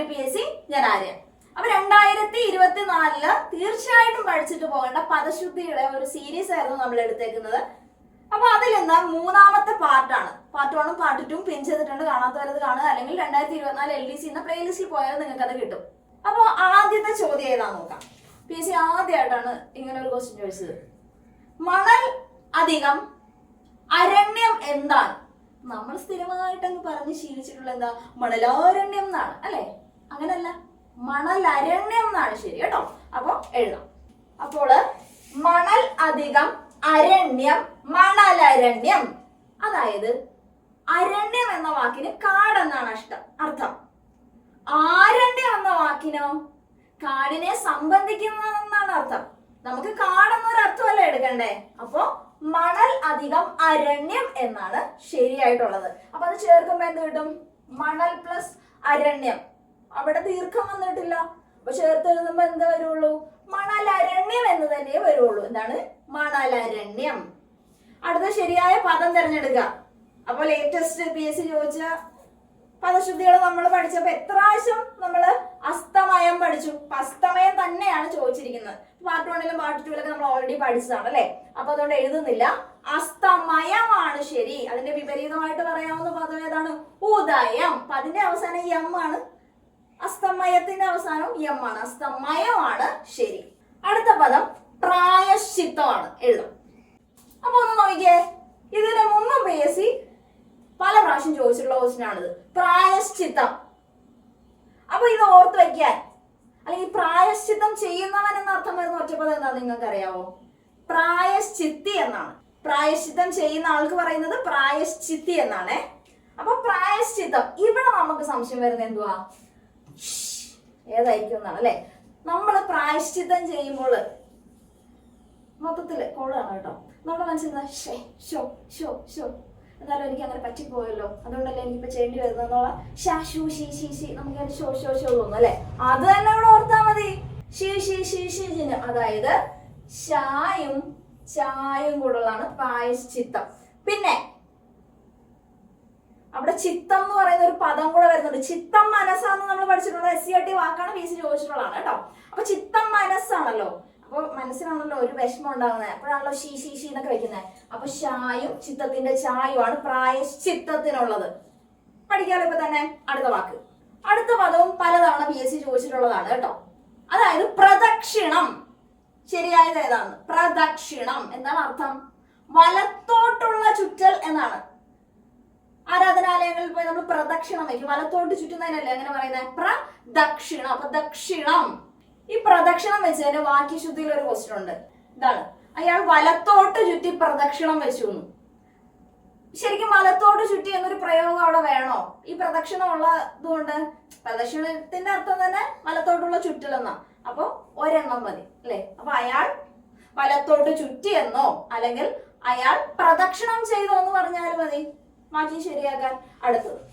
I P S C ഞാൻ ആര്യ. അപ്പൊ രണ്ടായിരത്തി ഇരുപത്തി നാലിൽ തീർച്ചയായിട്ടും പഠിച്ചിട്ട് പോകേണ്ട പദശുദ്ധിയുടെ ഒരു സീരീസ് ആയിരുന്നു നമ്മൾ എടുത്തേക്കുന്നത്. അപ്പൊ അതിൽ നിന്ന് മൂന്നാമത്തെ പാർട്ടാണ് പാർട്ട് വണ്ണും പാർട്ട് ടൂം പിൻ ചെയ്തിട്ടുണ്ട്. കാണാത്തവരത് കാണുക. അല്ലെങ്കിൽ രണ്ടായിരത്തി ഇരുപത്തിനാല് എൽ ഡി സി എന്ന പ്ലേലിസ്റ്റിൽ പോയാൽ നിങ്ങൾക്ക് അത് കിട്ടും. അപ്പോൾ ആദ്യത്തെ ചോദ്യം ഏതാ നോക്കാം. പി എസ് സി ആദ്യമായിട്ടാണ് ഇങ്ങനെ ഒരു ക്വസ്റ്റ്യൻ ചോദിച്ചത്. മണൽ അധികം അരണ്യം എന്താണ്? നമ്മൾ സ്ഥിരമായിട്ട് അങ്ങ് പറഞ്ഞ് ശീലിച്ചിട്ടുള്ള എന്താ? മണലാരണ്യം എന്നാണ് അല്ലെ? അങ്ങനല്ല. മണലരണ്യം എന്നാണ് ശരി കേട്ടോ. അപ്പൊ എഴുതാം. അപ്പോൾ മണൽ അധികം അരണ്യം മണലരണ്യം അതായത് അരണ്യം എന്ന വാക്കിന് കാടെന്നാണ് അഷ്ടം അർത്ഥം. ആരണ്യം എന്ന വാക്കിനോ കാടിനെ സംബന്ധിക്കുന്നതെന്നാണ് അർത്ഥം. നമുക്ക് കാടെന്നൊരു അർത്ഥമല്ല എടുക്കണ്ടേ? അപ്പോ മണൽ അധികം അരണ്യം എന്നാണ് ശരിയായിട്ടുള്ളത്. അപ്പൊ അത് ചേർക്കുമ്പോ എന്ത് കിട്ടും? മണൽ പ്ലസ് അരണ്യം. അവിടെ ദീർഘം വന്നിട്ടില്ല. അപ്പൊ ചേർത്ത് എഴുതുമ്പോ എന്താ വരുള്ളൂ? മണലരണ്യം എന്ന് തന്നെ വരുള്ളൂ. എന്താണ്? മണലരണ്യം. അടുത്ത ശരിയായ പദം തിരഞ്ഞെടുക്കുക. അപ്പൊ ലേറ്റസ്റ്റ് പി എസ് സി ചോദിച്ച പദശുദ്ധികൾ നമ്മൾ പഠിച്ചപ്പോ എത്ര പ്രാവശ്യം നമ്മൾ അസ്തമയം പഠിച്ചു? അസ്തമയം തന്നെയാണ് ചോദിച്ചിരിക്കുന്നത്. പാർട്ട് വണ്ണിലും പാർട്ട് ടൂലൊക്കെ നമ്മൾ ഓൾറെഡി പഠിച്ചതാണ് അല്ലെ? അപ്പൊ അതുകൊണ്ട് എഴുതുന്നില്ല. അസ്തമയമാണ് ശരി. അതിന്റെ വിപരീതമായിട്ട് പറയാവുന്ന പദം ഏതാണ്? ഉദയം. അപ്പൊ അതിന്റെ അവസാനം എം ആണ്. അസ്തമയത്തിന്റെ അവസാനം എം ആണ് അസ്തമയമാണ് ശരി. അടുത്ത പദം പ്രായശ്ചിത്തമാണ്. എഴുതും. അപ്പൊ ഒന്ന് നോക്കിയേ ഇതിന് മുമ്പ് പി എസ് സി പല പ്രാവശ്യം ചോദിച്ചിട്ടുള്ള ക്വസ്റ്റ്യൻ ആണിത്. പ്രായശ്ചിത്തം. അപ്പൊ ഇത് ഓർത്ത് വെക്കാൻ. അല്ലെങ്കിൽ പ്രായശ്ചിത്തം ചെയ്യുന്നവൻ എന്ന അർത്ഥം വരുന്ന ഒറ്റപ്പദം എന്താ നിങ്ങൾക്ക് അറിയാവോ പ്രായശ്ചിത്തി എന്നാണ്. പ്രായശ്ചിത്തം ചെയ്യുന്ന ആൾക്ക് പറയുന്നത് പ്രായശ്ചിത്തി എന്നാണേ. അപ്പൊ പ്രായശ്ചിത്തം. ഇവിടെ നമുക്ക് സംശയം വരുന്നത് എന്തുവാ? ഏതായിരിക്കും അല്ലെ? നമ്മൾ പ്രായശ്ചിത്തം ചെയ്യുമ്പോൾ മൊത്തത്തിൽ കോളാണ് കേട്ടോ. നമ്മുടെ മനസ്സിൽ ഷേ ഷോ ഷോ ഷോ എന്നാലും എനിക്ക് അങ്ങനെ പറ്റിപ്പോയല്ലോ. അതുകൊണ്ടല്ലേ എനിക്കിപ്പോ ചെയ്യേണ്ടി വരുന്നുള്ള ഷാ ഷൂ ഷീ ഷീ ഷീ നമുക്ക് ഷോ ഷോ ഷോ തോന്നും അല്ലെ? അത് തന്നെ ഇവിടെ ഓർത്താ മതി. ഷീ ഷീ ഷീ ഷീ ചിഹ്നം അതായത് ഷായും ചായും കൂടുള്ളതാണ് പ്രായശ്ചിത്തം. പിന്നെ അവിടെ ചിത്തം എന്ന് പറയുന്ന ഒരു പദം കൂടെ വരുന്നുണ്ട്. ചിത്തം മനസ്സാന്ന് നമ്മൾ പഠിച്ചിട്ടുള്ള എസ് സി ആർ ടി വാക്കാണ് പി സി ചോദിച്ചിട്ടുള്ളതാണ് കേട്ടോ. അപ്പൊ ചിത്തം മനസ്സാണല്ലോ. അപ്പൊ മനസ്സിലാണല്ലോ ഒരു വിഷമം ഉണ്ടാകുന്നത്. അപ്പോഴാണല്ലോ ഷീ ഷീ ഷീ എന്നൊക്കെ വെക്കുന്നത്. അപ്പൊ ഷായും ചിത്തത്തിന്റെ ചായുമാണ് പ്രായശ്ചിത്തത്തിനുള്ളത്. പഠിക്കാലോ ഇപ്പൊ തന്നെ? അടുത്ത വാക്ക്. അടുത്ത പദവും പലതവണ പി എസ് സി ചോദിച്ചിട്ടുള്ളതാണ് കേട്ടോ. അതായത് പ്രദക്ഷിണം. ശരിയായത് ഏതാണ്? പ്രദക്ഷിണം. എന്താണ് അർത്ഥം? വലത്തോട്ടുള്ള ചുറ്റൽ എന്നാണ്. ആരാധനാലയങ്ങളിൽ പോയി നമ്മൾ പ്രദക്ഷിണം വയ്ക്കും. വലത്തോട്ട് ചുറ്റുന്നതിനല്ലേ അങ്ങനെ പറയുന്നത്? പ്രദക്ഷിണം. അപ്പൊ ദക്ഷിണം. ഈ പ്രദക്ഷിണം വെച്ചതിന്റെ വാക്യശുദ്ധിയിൽ ഒരു ക്വസ്റ്റ്യൻ ഉണ്ട്. ഇതാണ്. അയാൾ വലത്തോട്ട് ചുറ്റി പ്രദക്ഷിണം വെച്ചു. ശരിക്കും വലത്തോട്ട് ചുറ്റി എന്നൊരു പ്രയോഗം അവിടെ വേണോ? ഈ പ്രദക്ഷിണം ഉള്ളതുകൊണ്ട് പ്രദക്ഷിണത്തിന്റെ അർത്ഥം തന്നെ വലത്തോട്ടുള്ള ചുറ്റലെന്നാ. അപ്പൊ ഒരെണ്ണം മതി അല്ലെ? അപ്പൊ അയാൾ വലത്തോട്ട് ചുറ്റി എന്നോ അല്ലെങ്കിൽ അയാൾ പ്രദക്ഷിണം ചെയ്തോ എന്ന് പറഞ്ഞാൽ മതി. മാറ്റി ശരിയാക്കാൻ അടുത്തത്.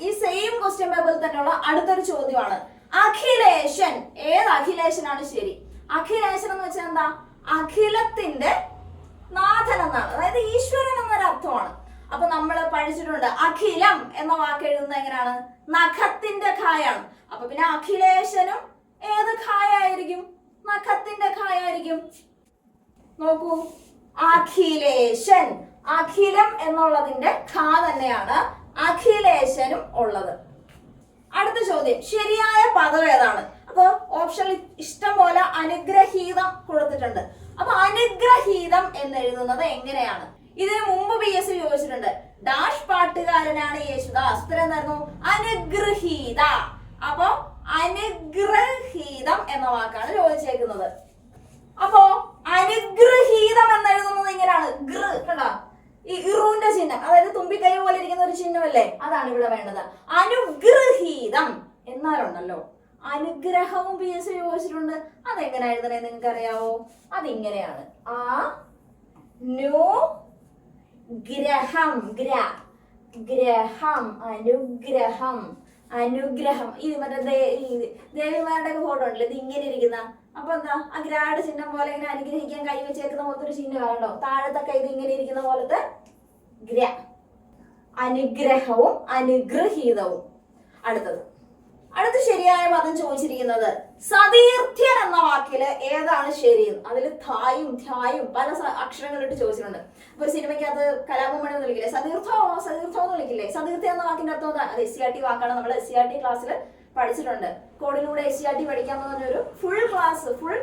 ഈ സെയിം ക്വസ്റ്റ്യൻ പേപ്പറിൽ തന്നെയുള്ള അടുത്തൊരു ചോദ്യമാണ്. അഖിലേഷൻ ഏത് അഖിലേഷനാണ് ശരി? അഖിലേഷൻ എന്ന് വെച്ചാൽ എന്താ? അഖിലത്തിന്റെ നാഥൻ എന്നാണ്. അതായത് ഈശ്വരൻ എന്നൊരു അർത്ഥമാണ്. അപ്പൊ നമ്മൾ പഠിച്ചിട്ടുണ്ട് അഖിലം എന്ന വാക്ക് എഴുതുന്നത് എങ്ങനെയാണ്? നഖത്തിന്റെ ഖായാണ്. അപ്പൊ പിന്നെ അഖിലേഷനും ഏത് ഖായായിരിക്കും? നഖത്തിന്റെ ഖായായിരിക്കും. നോക്കൂ. അഖിലേശൻ. അഖിലം എന്നുള്ളതിന്റെ ഖാ തന്നെയാണ് അഖിലേശനും ഉള്ളത്. അടുത്ത ചോദ്യം ശരിയായ പദം ഏതാണ്? അപ്പൊ ഓപ്ഷനിൽ ഇഷ്ടം പോലെ അനുഗ്രഹീതം കൊടുത്തിട്ടുണ്ട്. അപ്പൊ അനുഗ്രഹീതം എന്ന് എഴുതുന്നത് എങ്ങനെയാണ്? ഇതിന് മുമ്പ് പി എസ് ചോദിച്ചിട്ടുണ്ട് ഡാഷ് പാട്ടുകാരനാണ് യേശുദാസ് ഉത്തരം എന്തായിരുന്നു അനുഗ്രഹീത. അപ്പൊ അനുഗ്രഹീതം എന്ന വാക്കാണ് ചോദിച്ചേക്കുന്നത്. അപ്പോ അനുഗ്രഹീതം എന്ന് എഴുതുന്നത് ഇങ്ങനെയാണ് ഗൃ കണ്ടോ? ഈ ഇറുവിന്റെ ചിഹ്നം അതായത് തുമ്പിക്കൈ പോലെ ഇരിക്കുന്ന ഒരു ചിഹ്നമല്ലേ? അതാണ് ഇവിടെ വേണ്ടത്. അനുഗ്രഹീതം. എന്നാലുണ്ടല്ലോ. അനുഗ്രഹവും പി എസ് ചോദിച്ചിട്ടുണ്ട്. അതെങ്ങനെ എഴുതണേ നിങ്ങൾക്ക് അറിയാവോ അതിങ്ങനെയാണ്. ആ നു ഗ്രഹം ഗ്ര ഗ്രഹം അനുഗ്രഹം അനുഗ്രഹം. ഇത് മറ്റേ ദേവിമാരുടെ ഫോട്ടോ ഉണ്ടല്ലോ ഇത് ഇങ്ങനെ ഇരിക്കുന്ന. അപ്പൊ എന്താ ആ ഗ്രാഡ് ചിഹ്നം പോലെ ഇങ്ങനെ അനുഗ്രഹിക്കാൻ കൈ വെച്ചേക്കുന്ന പോലത്തെ ഒരു ചിഹ്നം കണ്ടോ താഴത്തെ ഇത് ഇങ്ങനെ ഇരിക്കുന്ന പോലത്തെ ഗ്ര അനുഗ്രഹവും അനുഗ്രഹീതവും. അടുത്തത്. അടുത്ത ശരിയായ പദം ചോദിച്ചിരിക്കുന്നത് സതീർത്ഥ്യൻ എന്ന വാക്കിൽ ഏതാണ് ശരി? അതിൽ ധായും ധ്യായും പല അക്ഷരങ്ങളിട്ട് ചോദിച്ചിട്ടുണ്ട്. അപ്പൊ ഒരു സിനിമയ്ക്കകത്ത് കലാപമണി എന്ന് വിളിക്കില്ലേ? സതീർത്ഥോ സതീർത്ഥോ എന്ന് വിളിക്കില്ലേ? സതീർത്ഥ എന്ന വാക്കിന്റെ അർത്ഥം അത് എസ് സി ആർ ടി വാക്കാണ് നമ്മൾ എസ് സി ആർ ടി ക്ലാസ്സിൽ പഠിച്ചിട്ടുണ്ട്. കോഡിലൂടെ എസ് സി ആർ ടി പഠിക്കാമെന്ന് പറഞ്ഞൊരു ഫുൾ ക്ലാസ് ഫുൾ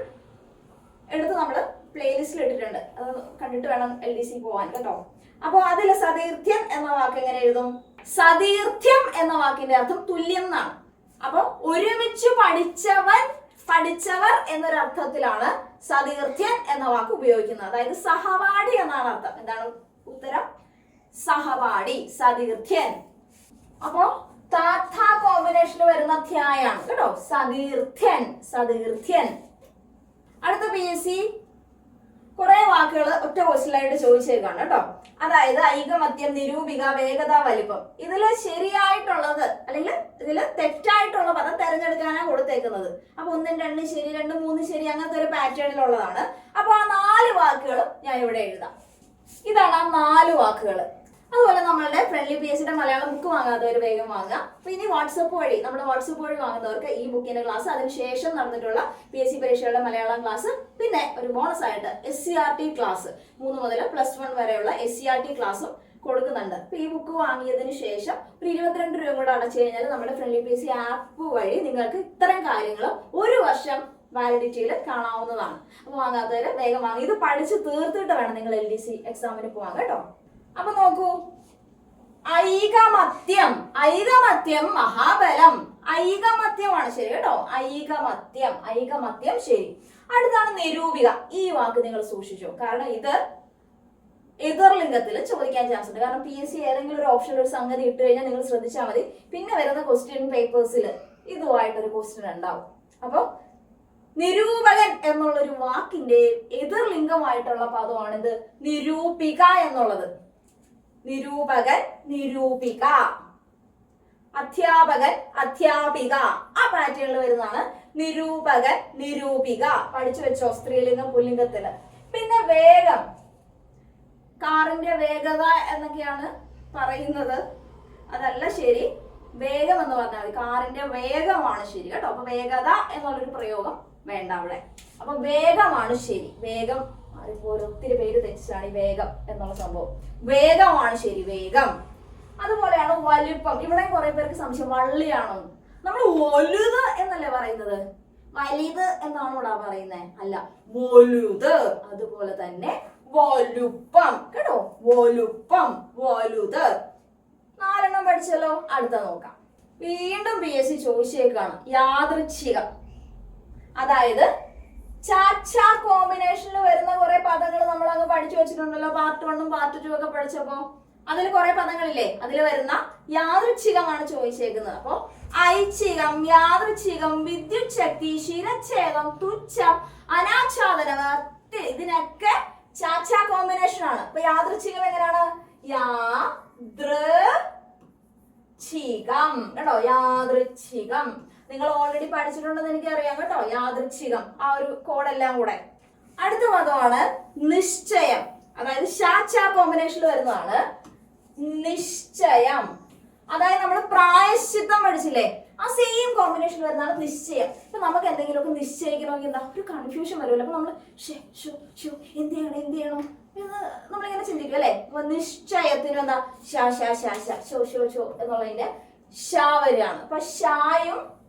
എടുത്ത് നമ്മൾ പ്ലേലിസ്റ്റിൽ ഇട്ടിട്ടുണ്ട്. അത് കണ്ടിട്ട് വേണം എൽ ഡി സി പോവാൻ കേട്ടോ? അപ്പൊ അതിൽ സതീർത്ഥ്യം എന്ന വാക്ക് എങ്ങനെ എഴുതും? സതീർത്ഥ്യം എന്ന വാക്കിന്റെ അർത്ഥം തുല്യം എന്നാണ്. അപ്പൊ ഒരുമിച്ച് പഠിച്ചവൻ പഠിച്ചവർ എന്നൊരർത്ഥത്തിലാണ് സതീർത്ഥ്യൻ എന്ന വാക്ക് ഉപയോഗിക്കുന്നത്. അതായത് സഹപാഠി എന്നാണ് അർത്ഥം. എന്താണ് ഉത്തരം? സഹപാഠി സതീർത്ഥ്യൻ. അപ്പോ താത്ത കോമ്പിനേഷനിൽ വരുന്ന ധ്യായാണ്. കേട്ടോ? സതീർത്ഥ്യൻ സതീർത്ഥ്യൻ അടുത്ത പി എസ് സി കുറെ വാക്കുകൾ ഒറ്റ ക്വസ്റ്റിലായിട്ട് ചോദിച്ചേക്കാണ് കേട്ടോ? അതായത് ഐകമത്യം നിരൂപിക വേഗത വലിപ്പം. ഇതിൽ ശരിയായിട്ടുള്ളത് അല്ലെങ്കിൽ ഇതിൽ തെറ്റായിട്ടുള്ള പദം തെരഞ്ഞെടുക്കാനാണ് കൊടുത്തേക്കുന്നത്. അപ്പൊ ഒന്നും രണ്ടും ശരി രണ്ടും മൂന്ന് ശരി അങ്ങനത്തെ ഒരു പാറ്റേണിലുള്ളതാണ് അപ്പൊ ആ നാല് വാക്കുകളും ഞാൻ ഇവിടെ എഴുതാം. ഇതാണ് ആ നാല് വാക്കുകൾ അതുപോലെ നമ്മളുടെ ഫ്രണ്ട്ലി പി മലയാളം ബുക്ക് വാങ്ങാത്തവർ വേഗം വാങ്ങുക. പിന്നെ വാട്സപ്പ് വഴി നമ്മുടെ വാട്സപ്പ് വഴി വാങ്ങുന്നവർക്ക് ഈ ബുക്കിന്റെ ക്ലാസ് അതിനുശേഷം നടന്നിട്ടുള്ള പി എസ് സി പരീക്ഷകളുടെ മലയാളം ക്ലാസ് പിന്നെ ഒരു ബോണസ് ആയിട്ട് S C R T class മൂന്ന് മുതൽ പ്ലസ് വൺ വരെയുള്ള എസ് സി ആർ ടി ക്ലാസ്സും കൊടുക്കുന്നുണ്ട്. അപ്പൊ ഈ ബുക്ക് വാങ്ങിയതിന് ശേഷം ഒരു ഇരുപത്തിരണ്ട് രൂപ കൂടെ അടച്ചു കഴിഞ്ഞാൽ നമ്മുടെ ഫ്രണ്ട്ലി പി സി ആപ്പ് വഴി നിങ്ങൾക്ക് ഇത്തരം കാര്യങ്ങൾ ഒരു വർഷം വാലിഡിറ്റിയിൽ കാണാവുന്നതാണ്. അപ്പോൾ വാങ്ങാത്തവർ വേഗം വാങ്ങി ഇത് പഠിച്ച് തീർത്തിട്ട് വേണം നിങ്ങൾ എൽ ഡി സി എക്സാമിന് പോകാൻ. കേട്ടോ? അപ്പൊ നോക്കൂ. ഐകമത്യം. ഐകമത്യം മഹാബലം. ഐകമത്യമാണ് ശരി കേട്ടോ. ഐകമത്യം. ഐകമത്യം ശരി. അടുത്താണ് നിരൂപിക. ഈ വാക്ക് നിങ്ങൾ സൂക്ഷിച്ചു. കാരണം ഇത് എതിർലിംഗത്തിൽ ചോദിക്കാൻ ചാൻസ് ഉണ്ട്. കാരണം പി എസ് സി ഏതെങ്കിലും ഒരു ഓപ്ഷൻ ഒരു സംഗതി ഇട്ട് കഴിഞ്ഞാൽ നിങ്ങൾ ശ്രദ്ധിച്ചാൽ മതി. പിന്നെ വരുന്ന ക്വസ്റ്റ്യൻ പേപ്പേഴ്സിൽ ഇതുമായിട്ടൊരു ക്വസ്റ്റ്യൻ ഉണ്ടാവും. അപ്പോൾ നിരൂപകൻ എന്നുള്ളൊരു വാക്കിന്റെ എതിർലിംഗമായിട്ടുള്ള പദമാണിത്. നിരൂപിക എന്നുള്ളത്. നിരൂപകൻ നിരൂപിക. അധ്യാപകൻ അധ്യാപിക. ആ പാറ്റേണിൽ വരുന്നതാണ് നിരൂപകൻ നിരൂപിക. പഠിച്ചു വെച്ചോ സ്ത്രീലിംഗം പുല്ലിംഗത്തിൽ. പിന്നെ വേഗം. കാറിന്റെ വേഗത എന്നൊക്കെയാണ് പറയുന്നത്. അതല്ല ശരി. വേഗം എന്ന് പറഞ്ഞാൽ മതി. കാറിന്റെ വേഗമാണ് ശരി കേട്ടോ. അപ്പൊ വേഗത എന്നുള്ളൊരു പ്രയോഗം വേണ്ട അവിടെ. അപ്പൊ വേഗമാണ് ശരി. വേഗം അതിപ്പോ ഒത്തിരി പേര് തെറ്റിച്ചാണ് ഈ വേഗം എന്നുള്ള സംഭവം. വേഗമാണ് ശരി വേഗം. അതുപോലെയാണ് വലുപ്പം. ഇവിടെ കുറെ പേർക്ക് സംശയം വള്ളിയാണോ? നമ്മൾ വലുത് എന്നല്ലേ പറയുന്നത്? വലുത് എന്നാണോ ഇവിടെ പറയുന്നത് അല്ല വലുത്. അതുപോലെ തന്നെ വലുപ്പം. കേട്ടോ? വലുപ്പം വലുത്. നാലെണ്ണം പഠിച്ചല്ലോ. അടുത്ത നോക്കാം. വീണ്ടും പി എസ് സി ചോദിച്ചേക്കാണ്. യാദൃച്ഛികം. അതായത് ചാച്ച കോമ്പിനേഷനിൽ വരുന്ന കുറെ പദങ്ങൾ നമ്മൾ അങ്ങ് പഠിച്ചു വെച്ചിട്ടുണ്ടല്ലോ. പാർട്ട് വണ്ണും പാർട്ട് ടു ഒക്കെ പഠിച്ചപ്പോ അതിൽ കുറെ പദങ്ങളില്ലേ? അതിൽ വരുന്ന യാദൃച്ഛികമാണ് ചോദിച്ചേക്കുന്നത്. അപ്പോ ഐച്ഛികം യാദൃച്ഛികം വിദ്യുത് ശക്തി ശിരച്ഛേദം തുച്ഛം അനാച്ഛാദനം ഇതിനൊക്കെ ചാച്ച കോമ്പിനേഷൻ ആണ്. അപ്പൊ യാദൃച്ഛികം എങ്ങനെയാണ്? യാദൃച്ഛികം കേട്ടോ യാദൃച്ഛികം. നിങ്ങൾ ഓൾറെഡി പഠിച്ചിട്ടുണ്ടെന്ന് എനിക്കറിയാം കേട്ടോ. യാദൃച്ഛികം. ആ ഒരു കോഡെല്ലാം കൂടെ. അടുത്ത പദമാണ് നിശ്ചയം. അതായത് ഷാച്ച കോമ്പിനേഷനിൽ വരുന്നതാണ് നിശ്ചയം. അതായത് നമ്മൾ പ്രായശ്ചിത്തം പഠിച്ചില്ലേ ആ സെയിം കോമ്പിനേഷൻ വരുന്നതാണ് നിശ്ചയം. ഇപ്പൊ നമുക്ക് എന്തെങ്കിലുമൊക്കെ നിശ്ചയിക്കണമെങ്കിൽ എന്താ? ഒരു കൺഫ്യൂഷൻ വരുമല്ലോ. അപ്പൊ നമ്മൾ എന്ത് ചെയ്യണം എന്ത് ചെയ്യണം? എന്ന് നമ്മളിങ്ങനെ ചിന്തിക്കും അല്ലെ? അപ്പൊ നിശ്ചയത്തിന് എന്താ? ഷാ ഷാ ഷാ ഷോ ഷോ ഷോ എന്നുള്ളതിന്റെ ഷാ വരികയാണ്. അപ്പൊ ഷായും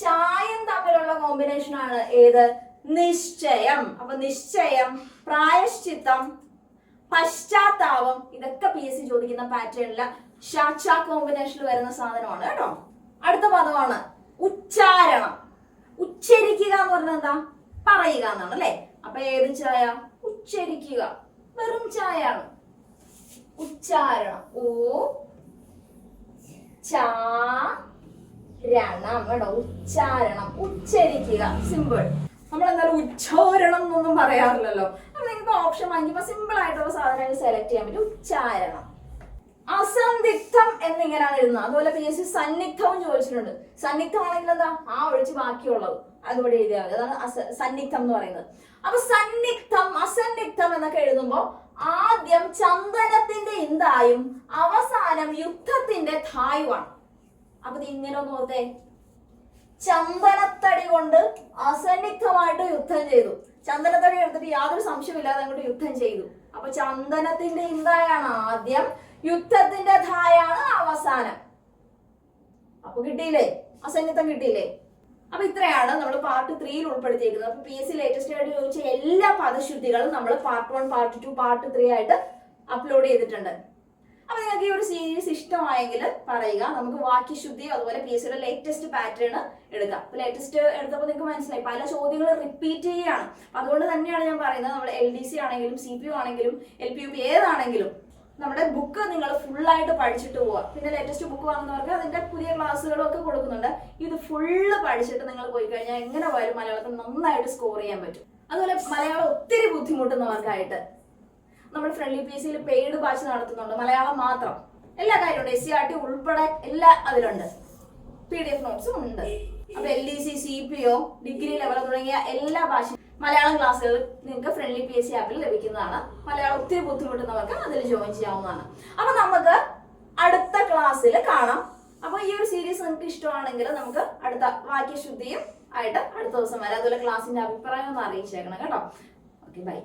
ചായം തമ്മിലുള്ള കോമ്പിനേഷൻ ആണ് ഏത്? നിശ്ചയം. അപ്പൊ നിശ്ചയം പ്രായശ്ചിത്തം പശ്ചാത്താപം ഇതൊക്കെ പി എസ് സി ചോദിക്കുന്ന പാറ്റേണിൽ ഷാക്ഷാ കോമ്പിനേഷനിൽ വരുന്ന സാധനമാണ് കേട്ടോ. അടുത്ത പദമാണ് ഉച്ചാരണം. ഉച്ചരിക്കുക എന്ന് പറഞ്ഞാൽ എന്താ? പറയുക എന്നാണ് അല്ലെ? അപ്പൊ ഏത് ചായ? ഉച്ചരിക്കുക. വെറും ചായാണ് ഉച്ചാരണം. ഓ ചാ രണം കേട്ടോ ഉച്ചാരണം ഉച്ചരിക്കുക. സിമ്പിൾ നമ്മൾ എന്തായാലും ഉച്ചോരണം എന്നൊന്നും പറയാറില്ലല്ലോ. നിങ്ങൾക്ക് ഓപ്ഷൻ വാങ്ങിക്കുമ്പോൾ സിമ്പിൾ ആയിട്ടുള്ള സാധനങ്ങൾ സെലക്ട് ചെയ്യാൻ പറ്റും. ഉച്ചാരണം. അസന്ധിഗ്ധം എന്നിങ്ങനെയാണ് എഴുതുന്നത്. അതുപോലെ പി എസ് സി സന്നിഗ്ധവും ചോദിച്ചിട്ടുണ്ട്. സന്നിഗ്ധമാണെങ്കിൽ എന്താ? ആ ഒഴിച്ച് ബാക്കിയുള്ളത്. അതുപോലെ എഴുതിയാൽ മതി. അതാണ് സന്നിഗ്ധം എന്ന് പറയുന്നത്. അപ്പൊ സന്നിഗ്ധം അസന്നിഗ്ധം എന്നൊക്കെ എഴുതുമ്പോൾ ആദ്യം ചന്ദനത്തിന്റെ ഇന്തായും അവസാനം യുദ്ധത്തിന്റെ ധായുവാണ്. അപ്പൊ ഇങ്ങനെ ഒന്ന് ഓർത്തേ. ചന്ദനത്തടി കൊണ്ട് അസന്നിഗ്ധമായിട്ട് യുദ്ധം ചെയ്തു. ചന്ദനത്തടി എടുത്തിട്ട് യാതൊരു സംശയമില്ലാതെ അങ്ങോട്ട് യുദ്ധം ചെയ്തു. അപ്പൊ ചന്ദനത്തിന്റെ ഇന്തായാണ് ആദ്യം. യുദ്ധത്തിന്റെ ധായാണ് അവസാനം. അപ്പൊ കിട്ടിയില്ലേ? അസന്നിഗ്ധം കിട്ടിയില്ലേ? അപ്പൊ ഇത്രയാണ് നമ്മൾ പാർട്ട് ത്രീയിൽ ഉൾപ്പെടുത്തിയിരിക്കുന്നത്. അപ്പൊ പി എസ് സി ലേറ്റസ്റ്റ് ആയിട്ട് ചോദിച്ച എല്ലാ പദശുദ്ധികളും നമ്മൾ part one part two part three ആയിട്ട് അപ്ലോഡ് ചെയ്തിട്ടുണ്ട്. അപ്പൊ നിങ്ങൾക്ക് ഈ ഒരു സീരീസ് ഇഷ്ടമായെങ്കിൽ പറയുക. നമുക്ക് വാക്യശുദ്ധിയും അതുപോലെ പി എസ് സിയുടെ ലേറ്റസ്റ്റ് പാറ്റേൺ എടുക്കാം. അപ്പൊ ലേറ്റസ്റ്റ് എടുത്തപ്പോൾ നിങ്ങൾക്ക് മനസ്സിലായി. പല ചോദ്യങ്ങൾ റിപ്പീറ്റ് ചെയ്യുകയാണ്. അതുകൊണ്ട് തന്നെയാണ് ഞാൻ പറയുന്നത്. നമ്മൾ എൽ ഡി സി ആണെങ്കിലും സി പി യു ആണെങ്കിലും എൽ പി യു പി ഏതാണെങ്കിലും നമ്മുടെ ബുക്ക് നിങ്ങൾ ഫുള്ളായിട്ട് പഠിച്ചിട്ട് പോവുക. പിന്നെ ലേറ്റസ്റ്റ് ബുക്ക് വാങ്ങുന്നവർക്ക് അതിന്റെ പുതിയ ക്ലാസ്സുകളും ഒക്കെ കൊടുക്കുന്നുണ്ട്. ഇത് ഫുള്ള് പഠിച്ചിട്ട് നിങ്ങൾ പോയി കഴിഞ്ഞാൽ എങ്ങനെ പോയാലും മലയാളത്തിൽ നന്നായിട്ട് സ്കോർ ചെയ്യാൻ പറ്റും. അതുപോലെ മലയാളം ഒത്തിരി ബുദ്ധിമുട്ടുന്നവർക്കായിട്ട് നമ്മൾ ഫ്രണ്ട്ലി പി സിയിൽ പെയ്ഡ് ബാച്ച് നടത്തുന്നുണ്ട്. മലയാളം മാത്രം. എല്ലാ കാര്യമുണ്ട്. എസ് സി ആർ ടി ഉൾപ്പെടെ എല്ലാ അതിലുണ്ട്. പി ഡി എഫ് നോട്ട്സും ഉണ്ട്. അപ്പൊ L D C C P O degree level തുടങ്ങിയ എല്ലാ ഭാഷ മലയാളം ക്ലാസ്സുകൾ നിങ്ങൾക്ക് ഫ്രണ്ട്ലി പി എസ് സി ആപ്പിൽ ലഭിക്കുന്നതാണ്. മലയാളം ഒത്തിരി നമുക്ക് അതിൽ ജോയിൻ ചെയ്യാവുന്നതാണ്. അപ്പൊ നമുക്ക് അടുത്ത ക്ലാസ്സിൽ കാണാം. അപ്പൊ ഈ ഒരു സീരീസ് നിങ്ങൾക്ക് ഇഷ്ടമാണെങ്കിൽ നമുക്ക് അടുത്ത വാക്യശുദ്ധിയും ആയിട്ട് അടുത്ത ദിവസം വരാം. അതുപോലെ ക്ലാസ്സിന്റെ അഭിപ്രായം ഒന്ന് അറിയിച്ചേക്കണം കേട്ടോ. Okay bye